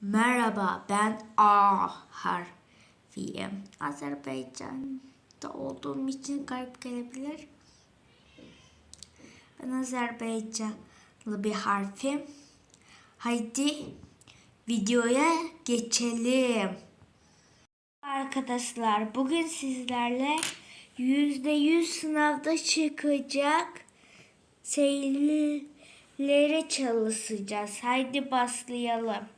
Merhaba ben A harfiyim. Azerbaycan'da olduğum için garip gelebilir. Ben Azerbaycanlı bir harfim. Haydi videoya geçelim. Arkadaşlar bugün sizlerle %100 sınavda çıkacak şeyleri çalışacağız. Haydi başlayalım.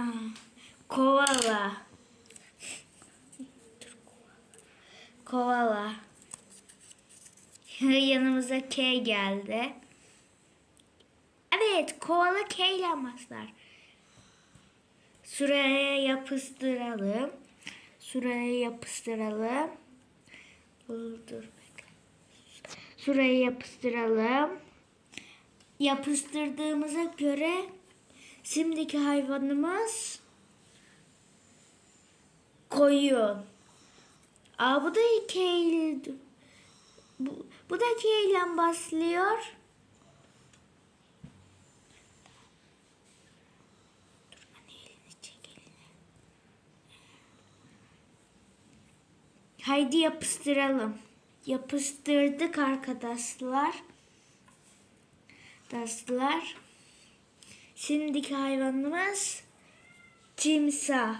Aa, kovala. Kovala. Yanımıza K geldi. Evet, kovala K ile başlar. Şuraya yapıştıralım. Şuraya yapıştıralım. Dur. Şuraya yapıştıralım. Yapıştırdığımıza göre şimdiki hayvanımız koyun. Aa bu da K ile bu, bu da K ile başlıyor. Haydi yapıştıralım. Yapıştırdık arkadaşlar. Arkadaşlar. Şimdiki hayvanımız timsah.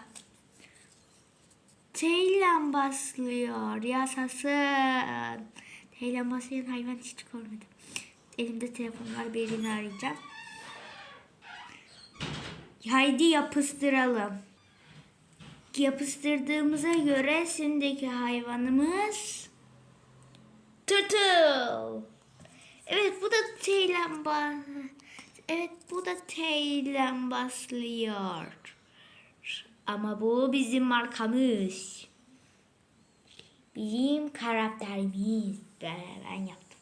T ile başlıyor. Yaşasın. T ile başlayan hayvan hiç görmedim. Elimde telefon var. Birini arayacağım. Haydi yapıştıralım. Yapıştırdığımıza göre şimdiki hayvanımız tırtıl. Evet bu da T ile ba- Evet bu da T ile başlıyor. Ama bu bizim markamız. Bizim karakterimiz. Ben, ben yaptım.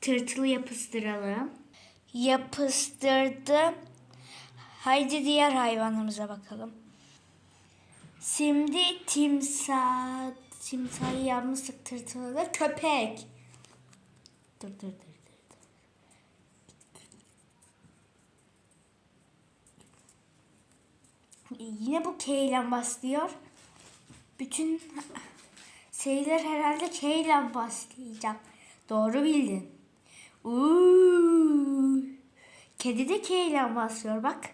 Tırtılı yapıştıralım. Yapıştırdım. Haydi diğer hayvanımıza bakalım. Şimdi timsah. Timsahı yapmıştık tırtılı da köpek. Dur dur dur. Yine bu K ile başlıyor. Bütün şeyler herhalde K ile başlayacak. Doğru bildin. Uuu. Kedi de K ile başlıyor bak.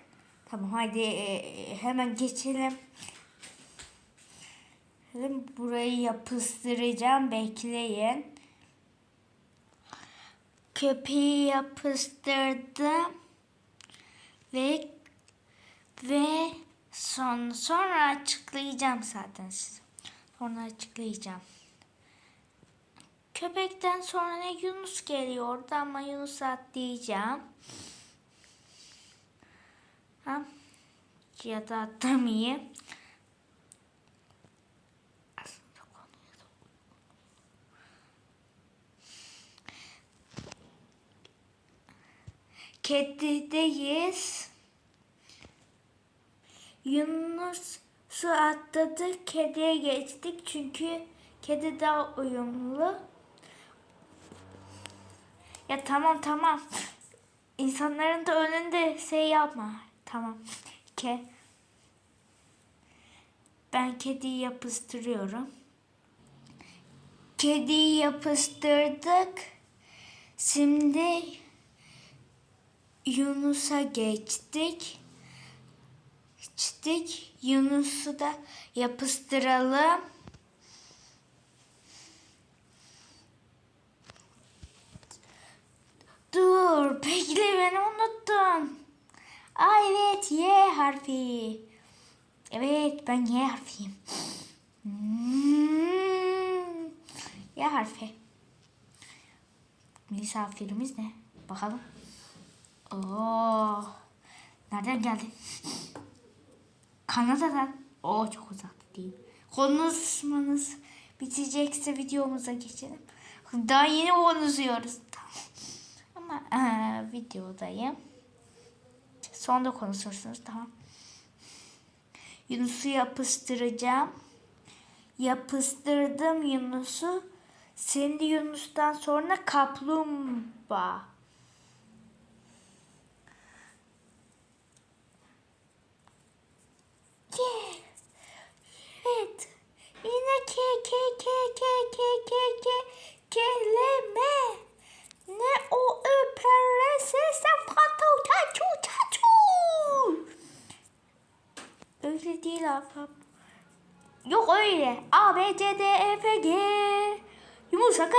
Tamam hadi e, hemen geçelim. Burayı yapıştıracağım. Bekleyin. Köpeği yapıştırdım. Ve ve son, sonra açıklayacağım zaten size. Sonra açıklayacağım. Köpekten sonra Yunus geliyordu ama Yunus atlayacağım. Ha? Ya da atlamayayım. Kedideyiz. Yunus su atladı. Kediye geçtik. Çünkü kedi daha uyumlu. Ya tamam tamam. İnsanların da önünde şey yapma. Tamam. Ke. Ben kediyi yapıştırıyorum. Kediyi yapıştırdık. Şimdi Yunus'a geçtik. Geçtik. Yunus'u da yapıştıralım. Dur, bekle beni unuttun. Aa evet, Y harfi. Evet, ben Y harfiyim. Hmm, Y harfi. Misafirimiz ne? Bakalım. Oo, nereden geldi? Kanada'dan. Oo çok uzak değil. Konuşmanız bitecekse videomuza geçelim. Daha yeni konuşuyoruz. Ama eee, videodayım. Sonra konuşursunuz tamam. Yunus'u yapıştıracağım. Yapıştırdım Yunus'u. Şimdi Yunus'tan sonra kaplumbağa. Yeah. Evet. Yine ke ke ke ke ke ke ke kelime. Ne o öperese safkato taçu taçu. Öyle değil ablam. Yok öyle. A, B, C, D, E, F, G. Yumuşak E.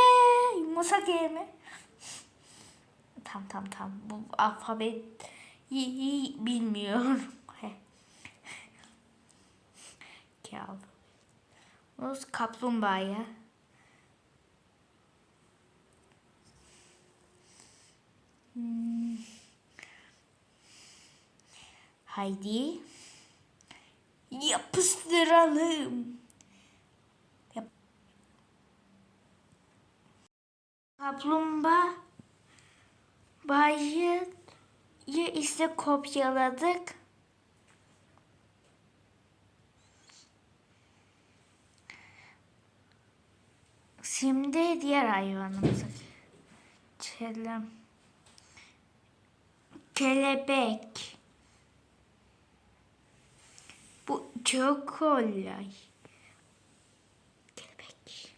Yumuşak E mi? Tam tam tam. Bu alfabe iyi bilmiyorum. Kal. Uz kaplumbağaya. Hmm. Haydi yapıştıralım. Yap. Kaplumbağa bayı ise kopyaladık. Şimdi diğer hayvanımıza geçelim. Kelebek. Bu çok kolay. Kelebek.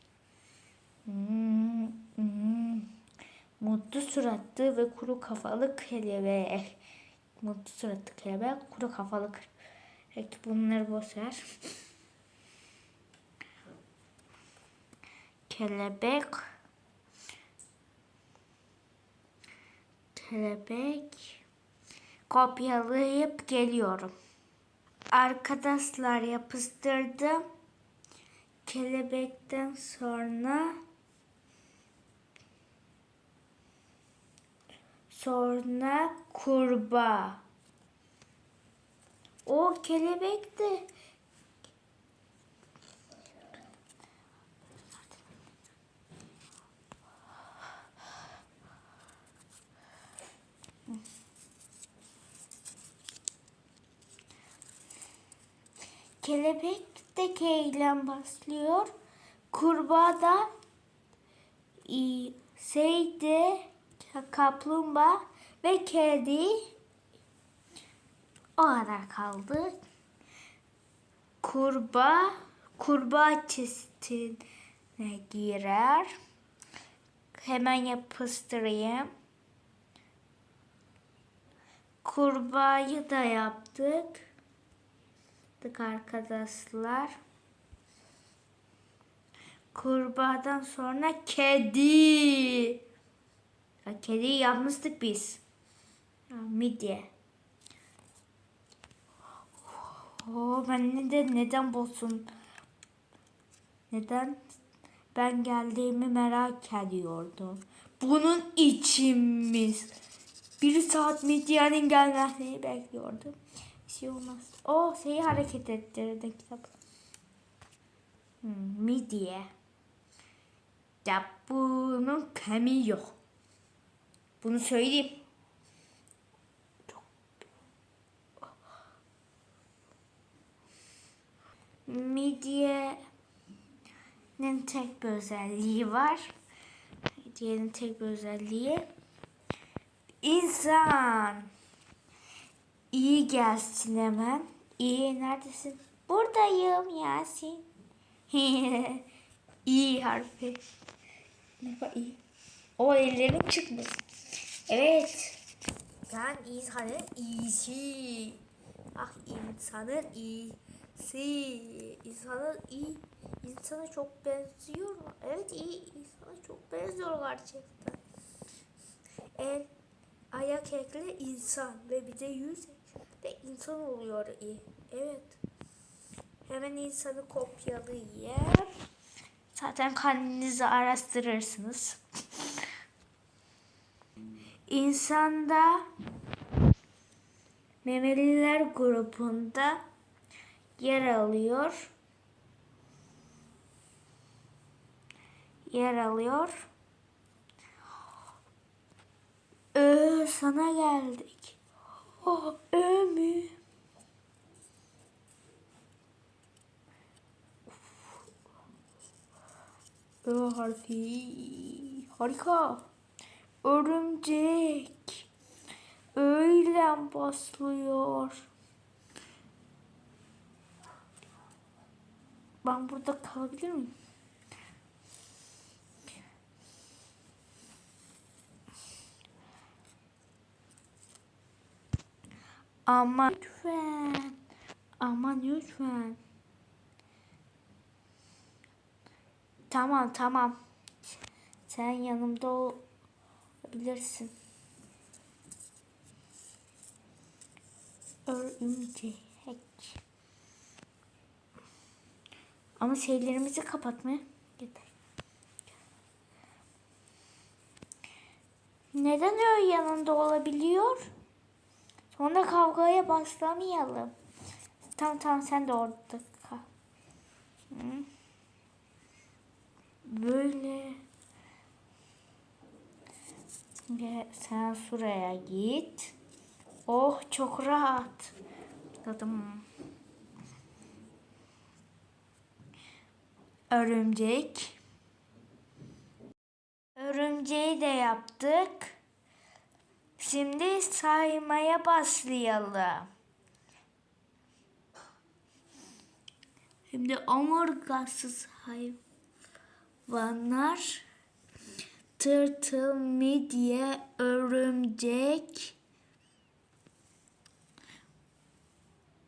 Hmm, hmm. Mutlu suratlı ve kuru kafalı kelebek. Mutlu suratlı kelebek, kuru kafalı kelebek. Bunları boş ver. Kelebek. Kelebek. Kopyalayıp geliyorum. Arkadaşlar yapıştırdım. Kelebekten sonra sonra kurbağa. O kelebek Kelebek de K ile başlıyor. Kurbağa da i, şey de kaplumbağa ve kedi o kadar kaldı. Kurbağa kurbağa çeşitine girer. Hemen yapıştırayım. Kurbağayı da yaptık yaptık arkadaşlar. Kurbağadan sonra kedi. Ya, kediyi yapmıştık biz. Midye. Oh, ben neden neden bozsun? Neden? Ben geldiğimi merak ediyordum. Bunun içimiz. Bir saat midyenin gelmesini bekliyordum. Şey olmaz. O şeyi hareket ettirdi kitap. Hmm, midye. Ya bunun kemiği yok. Bunu söyleyeyim. Midyenin tek bir özelliği var. Midyenin tek bir özelliği insan. İyi gelsin hemen. İyi neredesin? Buradayım Yasin. İyi harfi. Var iyi? O ellerim çıkmış. Evet. Ben insanın iyisi. Ah insanın iyisi. İnsanın iyi. İnsana çok benziyor. Evet iyi. insana çok benziyor gerçekten. El, ayak ekle insan ve bir de yüz de insan oluyor. Evet. Hemen insanı kopyalayayım. Zaten kendinizi araştırırsınız. İnsanda memeliler grubunda yer alıyor. Yer alıyor. Ee, sana geldik. Oh, ö mü? Ö harfi. Harika. Örümcek. Öyle başlıyor. Ben burada kalabilir miyim? Aman lütfen. Aman lütfen. Tamam tamam. Sen yanımda olabilirsin. Örümcek. Ama şeylerimizi kapatmaya yeter. Neden öyle yanında olabiliyor? Sonra kavgaya başlamayalım. Tamam tamam sen de orada kal. Böyle. Ve sen şuraya git. Oh çok rahat. Tadım. Örümcek. Örümceği de yaptık. Şimdi saymaya başlayalım. Şimdi omurgasız hayvanlar tırtıl, midye, örümcek,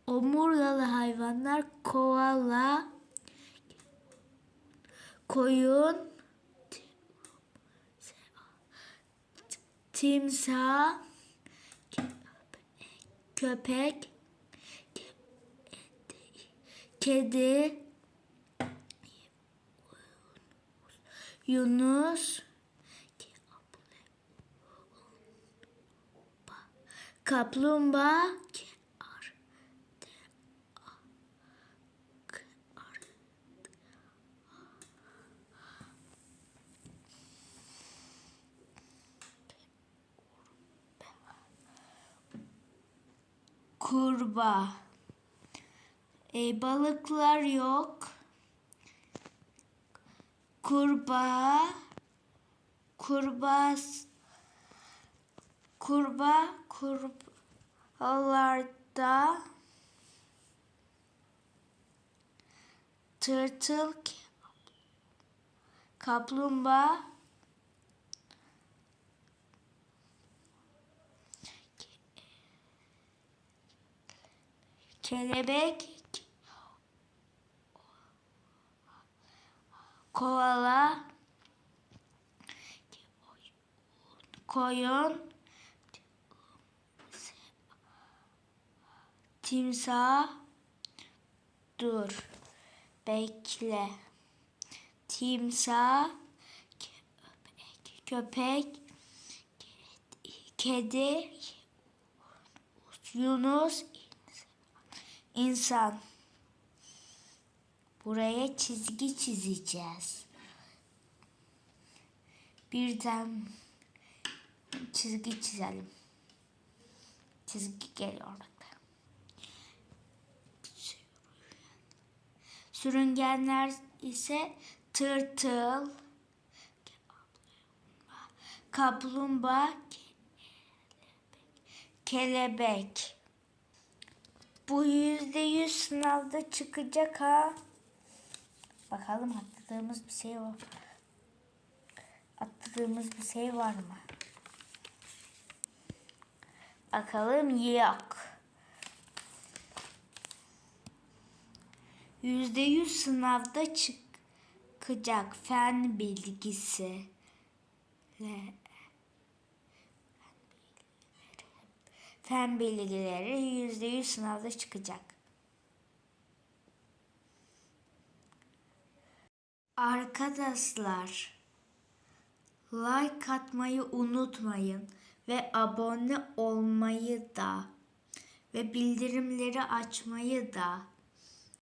omurgalı hayvanlar koala, koyun, timsah, köpek, kedi, Yunus, kaplumbağa, kurbağa. E, balıklar yok. Kurbağa, kurbağa, kurbağa, kurbağalarda tırtıl, kaplumbağa, kelebek, koala, koyun, timsah, dur, bekle, timsah, köpek, kedi, Yunus, insan. Buraya çizgi çizeceğiz. Birden çizgi çizelim. Çizgi geliyor bak. Sürüngenler ise tırtıl, kaplumbağa, kelebek. Bu yüzde yüz sınavda çıkacak ha. Bakalım atladığımız bir şey var. Atladığımız bir şey var mı? Bakalım yok. Yüzde yüz sınavda çıkacak fen bilgisi. Le. Fen bilgileri yüzde yüz sınavda çıkacak. Arkadaşlar like atmayı unutmayın ve abone olmayı da ve bildirimleri açmayı da